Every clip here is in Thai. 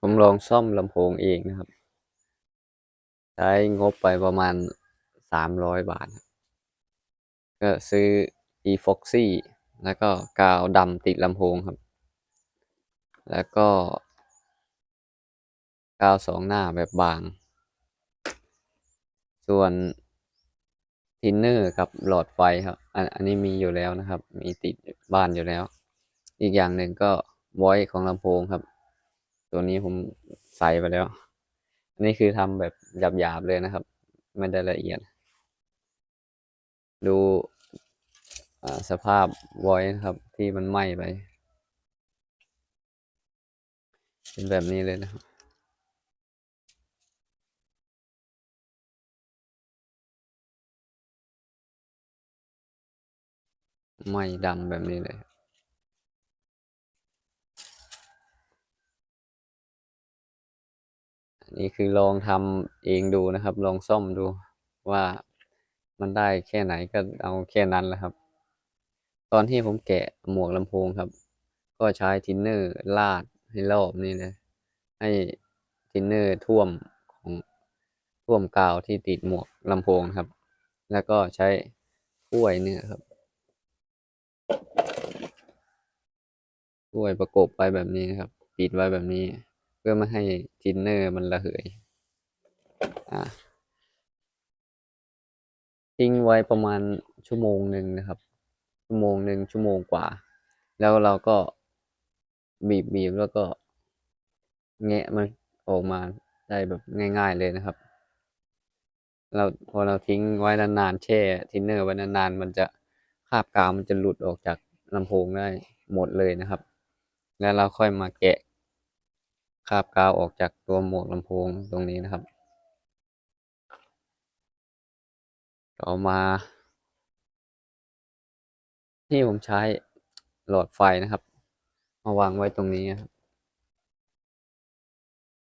ผมลองซ่อมลำโพงเองนะครับ ใช้งบไปประมาณสามร้อยบาท ก็ซื้อ efoxy แล้วก็กาวดำติดลำโพงครับ แล้วก็ กาวสองหน้าแบบบาง ส่วนทินเนอร์กับหลอดไฟครับอันอันนี้มีอยู่แล้วนะครับ มีติดบ้านอยู่แล้ว อีกอย่างหนึ่งก็ไวของลำโพงครับ ตัวนี้ผมใส่ไปแล้ว อันนี้คือทำแบบหยาบๆเลยนะครับ ไม่ได้ละเอียด ดูสภาพไวนะครับ ที่มันไหม้ไป เป็นแบบนี้เลยนะครับไหม้ดำแบบนี้เลย นนี้คือลองทำเองดูนะครับ ลองซ่อมดูว่ามันได้แค่ไหนก็เอาแค่นั้นแหละครับ ตอนที่ผมแกะหมวกลำโพงครับ ก็ใช้ทินเนอร์ลาดให้รอบนี่เลยให้ทินเนอร์ท่วมของท่วมกาวที่ติดหมวกลำโพงครับ แล้วก็ใช้ถ้วยเนี่ยครับถ้วยประกบไว้แบบนี้นะครับ ปิดไว้แบบนี้ พื่อไม่ให้ทินเนอร์มันระเหยอ่าทิ้งไว้ประมาณชั่วโมงหนึ่งนะครับ ชั่วโมงหนึ่งชั่วโมงกว่า แล้วเราก็บีบบีบแล้วก็ แงะมันออกมาได้แบบง่าย ๆเลยนะครับ เราพอเราทิ้งไว้นานๆแช่ทินเนอร์ไว้นานๆมันจะคาบกาวมันจะหลุดออกจากลำโพงได้หมดเลยนะครับ แล้วเราค่อยมาแกะ คาบกาวออกจากตัวหมวกลำโพงตรงนี้นะครับต่อมา ที่ผมใช้หลอดไฟนะครับ มาวางไว้ตรงนี้ครับ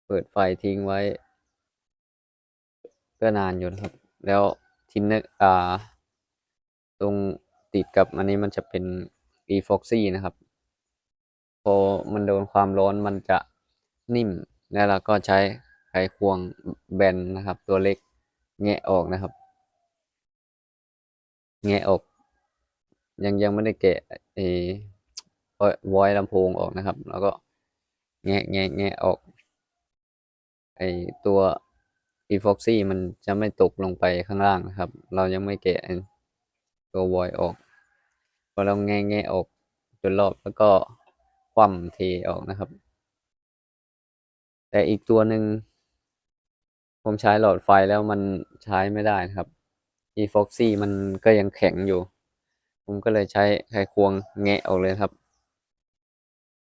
เปิดไฟทิ้งไว้ก็นานอยู่นะครับ แล้วทินเนอร์อ่า ตรงติดกับอันนี้มันจะเป็น efoxy นะครับ พอมันโดนความร้อนมันจะ นิ่ม แล้วเราก็ใช้ไขควงแบนนะครับ ตัวเล็กแงะออกนะครับ แงะออก ยังยังไม่ได้แกะเอวอยลำโพงออกนะครับ แล้วก็แงะแงะแงะออกไอตัว efoxy มันจะไม่ตกลงไปข้างล่างนะครับ เรายังไม่แกะตัววอยออกพอเราแงะแงะออกจนรอบแล้วก็คว่ำเทออกนะครับ แต่อีกตัวหนึ่งผมใช้หลอดไฟแล้วมันใช้ไม่ได้ครับ efoxy มันก็ยังแข็งอยู่ ผมก็เลยใช้ไขควงแงะออกเลยครับ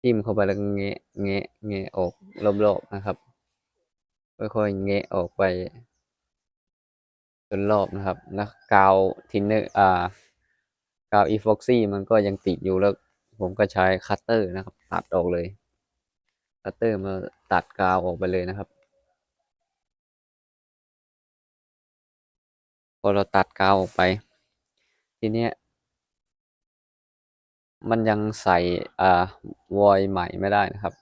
จิ้มเข้าไปแล้วแงะแงะแงะออกรอบๆนะครับค่อยๆแงะออกไปจนรอบนะครับแล้วกาวทินเนอร์อ่ากาว efoxy มันก็ยังติดอยู่แล้ว ผมก็ใช้คัตเตอร์นะครับ ตัดออกเลย คัตเตอร์มาตัดกาวออกไปเลยนะครับ พอเราตัดกาวออกไป ทีเนี้ยมันยังใส่อ่าวอยใหม่ไม่ได้นะครับ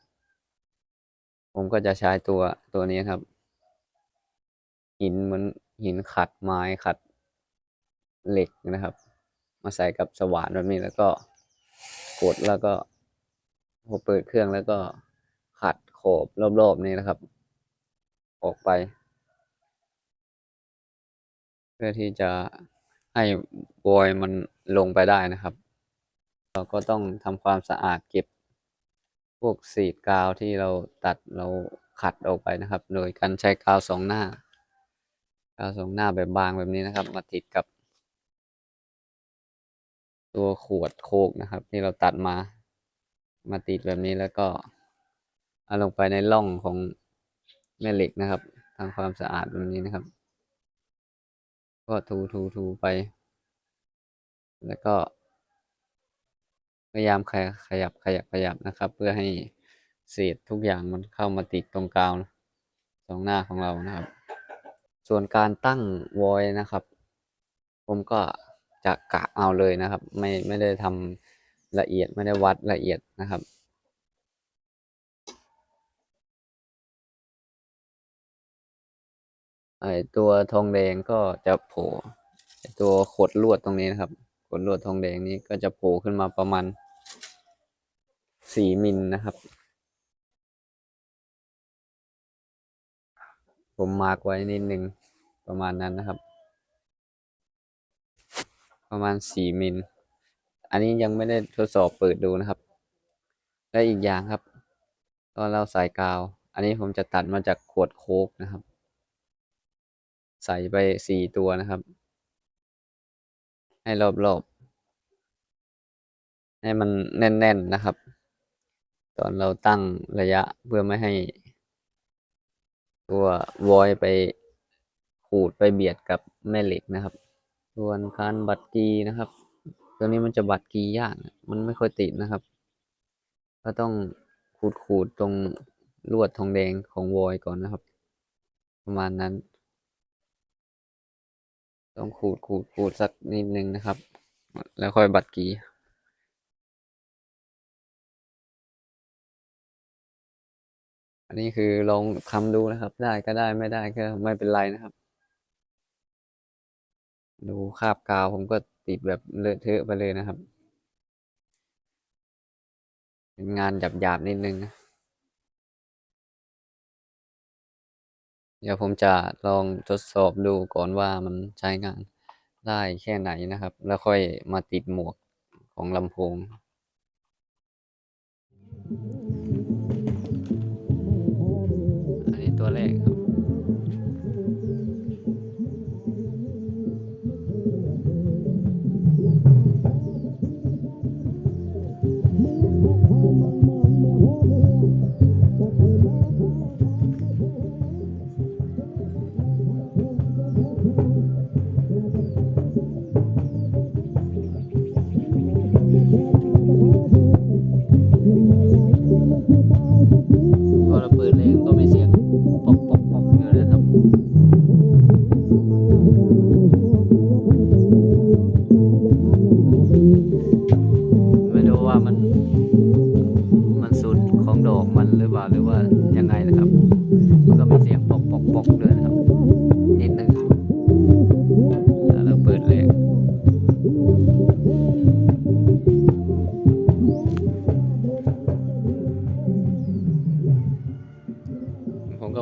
ผมก็จะใช้ตัวตัวนี้ครับ หินเหมือนหินขัดไม้ขัดเหล็กนะครับ มาใส่กับสว่านแบบนี้แล้วก็กดแล้วก็พอเปิดเครื่องแล้วก็ ขัดโขบรอบๆนี้นะครับ ออกไป เพื่อที่จะให้วอยมันลงไปได้นะครับ เราก็ต้องทำความสะอาดเก็บพวกสีกาวที่เราตัดเราขัดออกไปนะครับ โดยการใช้กาวสองหน้ากาวสองหน้าแบบบางแบบนี้นะครับ มาติดกับ ตัวขวดโคกนะครับ ที่เราตัดมา มาติดแบบนี้แล้วก็ เอาลงไปในร่องของแม่เหล็กนะครับทำความสะอาดแบบนี้นะครับ ก็ถูถูถูไป แล้วก็ พยายามขยขยับขยับขยับนะครับ เพื่อให้เศษทุกอย่างมันเข้ามาติดตรงกาวสองหน้าของเรานะครับ ส่วนการตั้งวอยนะครับ ผมก็จะกะเอาเลยนะครับ ไม่ไม่ได้ทำละเอียดไม่ได้วัดละเอียดนะครับ ไอตัวทองแดงก็จะโผล่ตัวขดลวดตรงนี้นะครับ ขดลวดทองแดงนี้ก็จะโผล่ขึ้นมาประมาณสี่มิลนะครับ ผมมาร์กไว้นิดหนึ่งประมาณนั้นนะครับ ประมาณสี่มิล อันนี้ยังไม่ได้ทดสอบเปิดดูนะครับ และอีกอย่างครับ ตอนเราใส่กาว อันนี้ผมจะตัดมาจากขวดโค้กนะครับ ใส่ไปสี่ตัวนะครับ ให้รอบๆ ให้มันแน่น ๆนะครับ ตอนเราตั้งระยะเพื่อไม่ให้ ตัววอยไปขูดไปเบียดกับแม่เหล็กนะครับ ส่วนการบัดกีนะครับ ตัวนี้มันจะบัดกียากมันไม่ค่อยติดนะครับ ก็ต้องขูดขูดๆตรงลวดทองแดงของวอยก่อนนะครับ ประมาณนั้น ต้องขูดขูดขูดสักนิดนึงนะครับ แล้วค่อยบัดกีอันนี้คือลองทำดูนะครับ ได้ก็ได้ไม่ได้ก็ไม่เป็นไรนะครับ ดูคาบกาวผมก็ติดแบบเลอะเทอะไปเลยนะครับ เป็นงานหยาบๆนิดนึงนะ เดี๋ยวผมจะลองทดสอบดูก่อนว่ามันใช้งานได้แค่ไหนนะครับ แล้วค่อยมาติดหมวกของลำโพงอันนี้ตัวแรก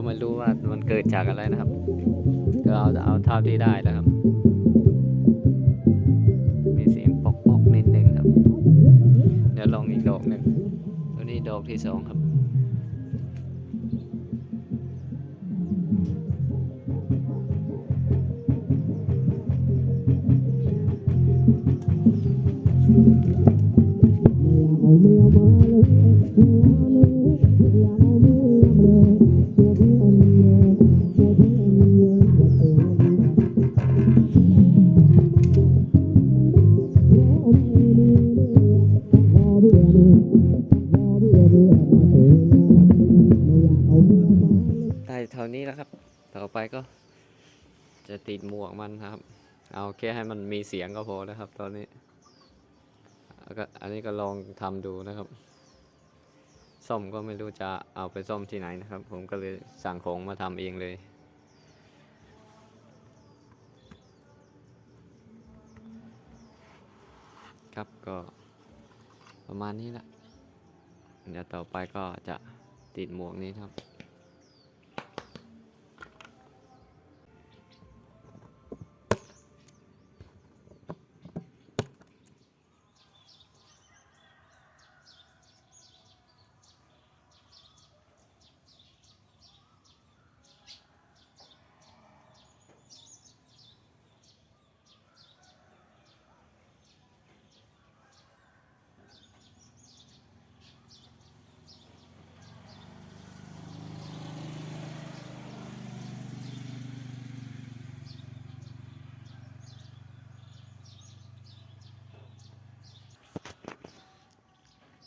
ไม่รู้ว่ามันเกิดจากอะไรนะครับ ก็เอาเอาเท่าที่ได้แล้วครับ มีเสียงปอกปอกนิดนึงครับ เดี๋ยวลองอีกดอกหนึ่งตัวนี้ดอกที่สองครับ ท่านี้แล้วครับ ต่อไปก็จะติดหมวกมันครับ เอาแค่ให้มันมีเสียงก็พอแล้วครับ ตอนนี้ก็อันนี้ก็ลองทำดูนะครับซ่อมก็ไม่รู้จะเอาไปซ่อมที่ไหนนะครับ ผมก็เลยสั่งของมาทำเองเลย ครับก็ประมาณนี้แหละเดี๋ยวต่อไปก็จะติดหมวกนี้ครับ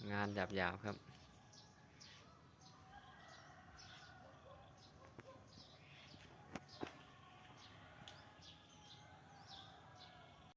งานหยาบๆครับ